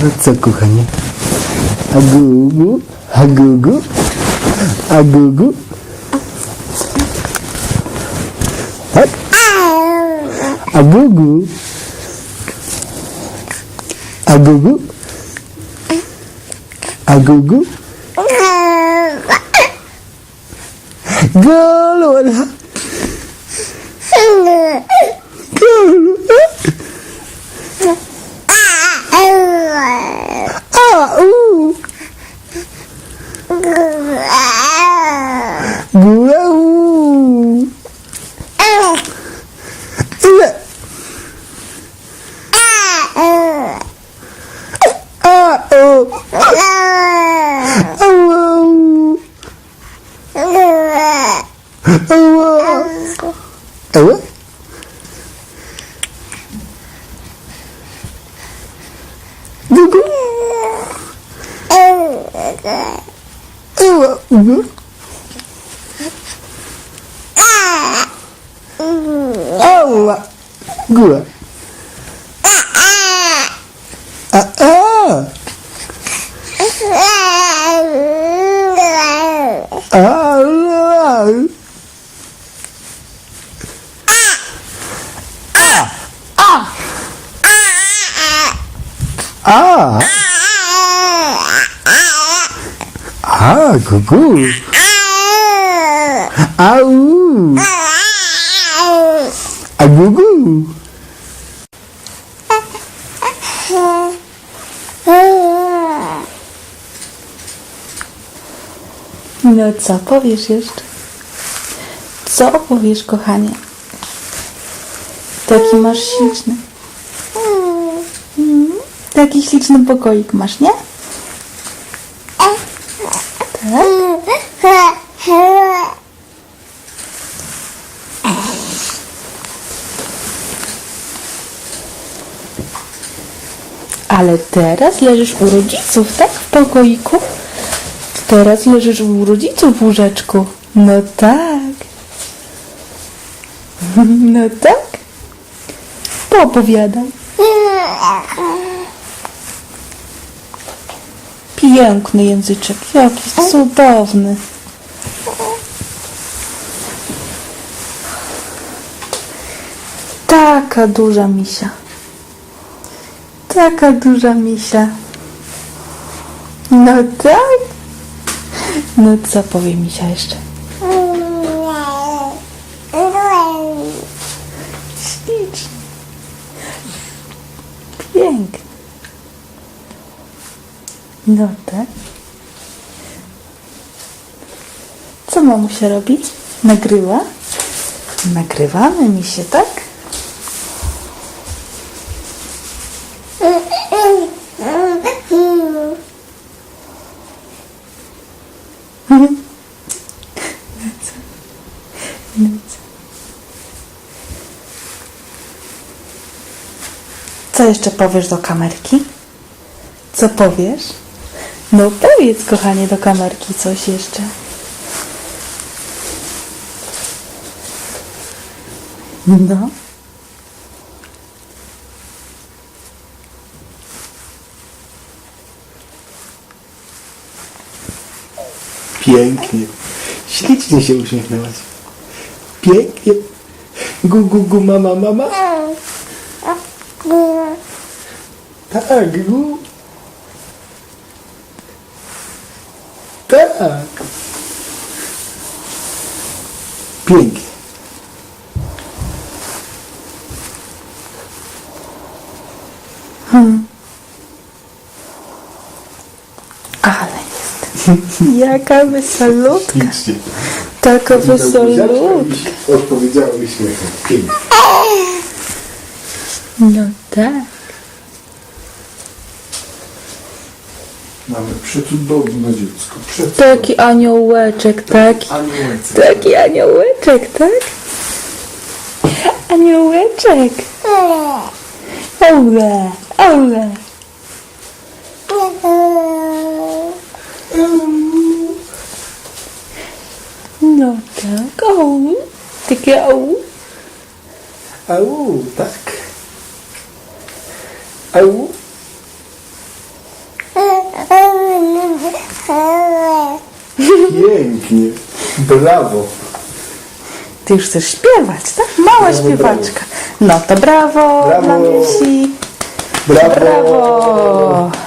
No co, kochanie? A gugu? A gugu? A gugu? Tak? Wow. oh Đúng. Ừ. Ừ. Oh, good. Uh, oh. Oh, Ah. Ah. Ah. Ah, good, good. Ah. ah. ah gugu. No co powiesz jeszcze? Co powiesz, kochanie? Taki masz śliczny. Mm, Taki śliczny pokoik masz, nie? Tak? Ale teraz leżysz u rodziców, tak? W pokoiku? Teraz leżysz u rodziców w łóżeczku. No tak. No tak. Poopowiadaj. Piękny języczek, jaki cudowny. Taka duża misia. Taka duża misia. No tak. No co powie misia jeszcze? Ślicznie. Pięknie. No tak. Co mamusia robi? Nagrywa? Nagrywamy mi się, tak? Co? Co jeszcze powiesz do kamerki? Co powiesz? No powiedz, kochanie, do kamerki coś jeszcze. No. Pięknie. Ślicznie się uśmiechnęłaś. Pięknie. Gu, gu, gu, mama, mama. Tak, gu. Tak. Pięknie. Ale jest. Jaka wysolutka. Ślicznie. Taka wysolutka. Odpowiedziała uśmiechem. Pięknie. No tak. Mamy przecudowne dziecko. Przecudowne. Taki aniołeczek, taki. Aniołek. Taki aniołeczek, tak? Aniołeczek. Ole, ole. No no tak. Prawda? Au. Takie au. Au, tak. Au. Pięknie. Brawo. Ty już chcesz śpiewać, tak? Mała brawo, śpiewaczka. Brawo. No to brawo, brawo. dla Brawo. brawo.